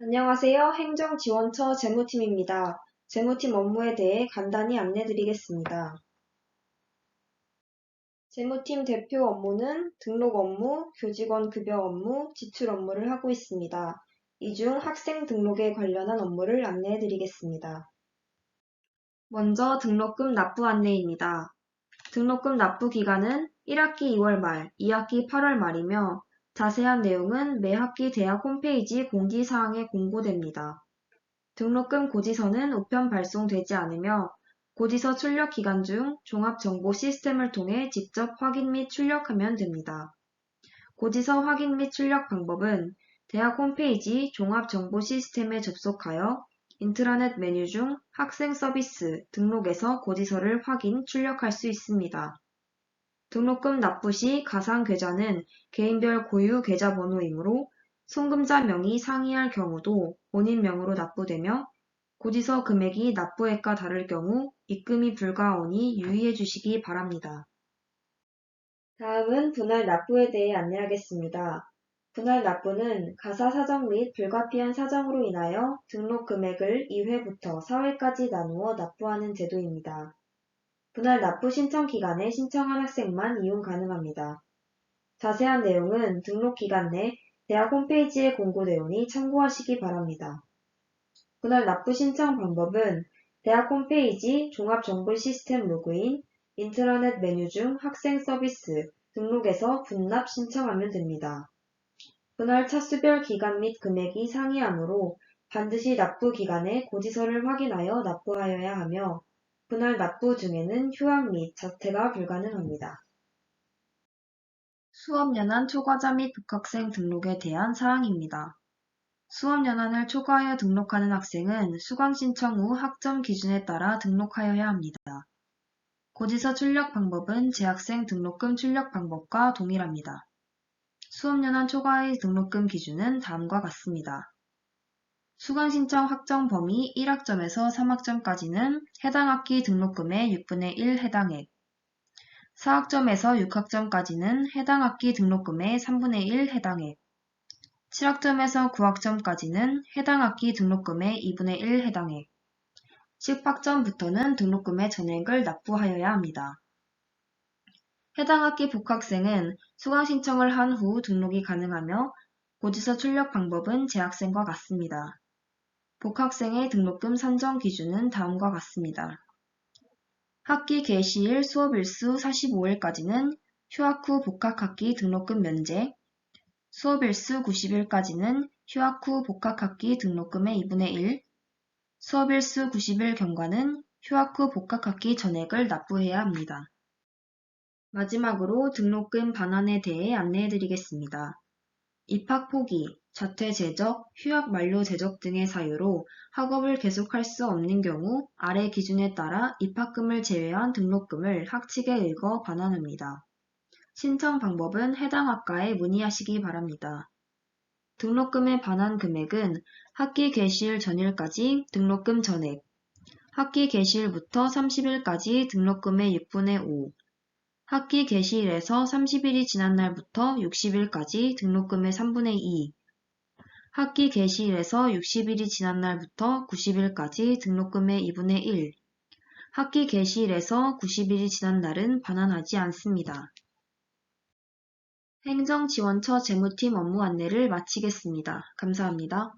안녕하세요. 행정지원처 재무팀입니다. 재무팀 업무에 대해 간단히 안내드리겠습니다. 재무팀 대표 업무는 등록 업무, 교직원 급여 업무, 지출 업무를 하고 있습니다. 이 중 학생 등록에 관련한 업무를 안내해드리겠습니다. 먼저 등록금 납부 안내입니다. 등록금 납부 기간은 1학기 2월 말, 2학기 8월 말이며 자세한 내용은 매 학기 대학 홈페이지 공지사항에 공고됩니다. 등록금 고지서는 우편 발송되지 않으며 고지서 출력 기간 중 종합정보 시스템을 통해 직접 확인 및 출력하면 됩니다. 고지서 확인 및 출력 방법은 대학 홈페이지 종합정보 시스템에 접속하여 인트라넷 메뉴 중 학생 서비스 등록에서 고지서를 확인, 출력할 수 있습니다. 등록금 납부 시 가상 계좌는 개인별 고유 계좌번호이므로 송금자 명이 상이할 경우도 본인 명으로 납부되며 고지서 금액이 납부액과 다를 경우 입금이 불가하오니 유의해 주시기 바랍니다. 다음은 분할 납부에 대해 안내하겠습니다. 분할 납부는 가사 사정 및 불가피한 사정으로 인하여 등록 금액을 2회부터 4회까지 나누어 납부하는 제도입니다. 분할 납부 신청 기간에 신청한 학생만 이용 가능합니다. 자세한 내용은 등록 기간 내 대학 홈페이지에 공고되오니 참고하시기 바랍니다. 분할 납부 신청 방법은 대학 홈페이지 종합정보시스템 로그인, 인트라넷 메뉴 중 학생 서비스, 등록에서 분납 신청하면 됩니다. 분할 차수별 기간 및 금액이 상이하므로 반드시 납부 기간에 고지서를 확인하여 납부하여야 하며 분할 납부 중에는 휴학 및 자퇴가 불가능합니다. 수업연한 초과자 및 복학생 등록에 대한 사항입니다. 수업연한을 초과하여 등록하는 학생은 수강 신청 후 학점 기준에 따라 등록하여야 합니다. 고지서 출력 방법은 재학생 등록금 출력 방법과 동일합니다. 수업연한 초과의 등록금 기준은 다음과 같습니다. 수강 신청 확정 범위 1학점에서 3학점까지는 해당 학기 등록금의 6분의 1 해당액, 4학점에서 6학점까지는 해당 학기 등록금의 3분의 1 해당액, 7학점에서 9학점까지는 해당 학기 등록금의 2분의 1 해당액, 10학점부터는 등록금의 전액을 납부하여야 합니다. 해당 학기 복학생은 수강 신청을 한 후 등록이 가능하며 고지서 출력 방법은 재학생과 같습니다. 복학생의 등록금 산정 기준은 다음과 같습니다. 학기 개시일 수업일수 45일까지는 휴학 후 복학학기 등록금 면제, 수업일수 90일까지는 휴학 후 복학학기 등록금의 2분의 1, 수업일수 90일 경과는 휴학 후 복학학기 전액을 납부해야 합니다. 마지막으로 등록금 반환에 대해 안내해 드리겠습니다. 입학 포기, 자퇴 제적, 휴학 만료 제적 등의 사유로 학업을 계속할 수 없는 경우 아래 기준에 따라 입학금을 제외한 등록금을 학칙에 읽어 반환합니다. 신청 방법은 해당 학과에 문의하시기 바랍니다. 등록금의 반환 금액은 학기 개시일 전일까지 등록금 전액, 학기 개시일부터 30일까지 등록금의 6분의 5, 학기 개시일에서 30일이 지난 날부터 60일까지 등록금의 3분의 2, 학기 개시일에서 60일이 지난 날부터 90일까지 등록금의 2분의 1, 학기 개시일에서 90일이 지난 날은 반환하지 않습니다. 행정지원처 재무팀 업무 안내를 마치겠습니다. 감사합니다.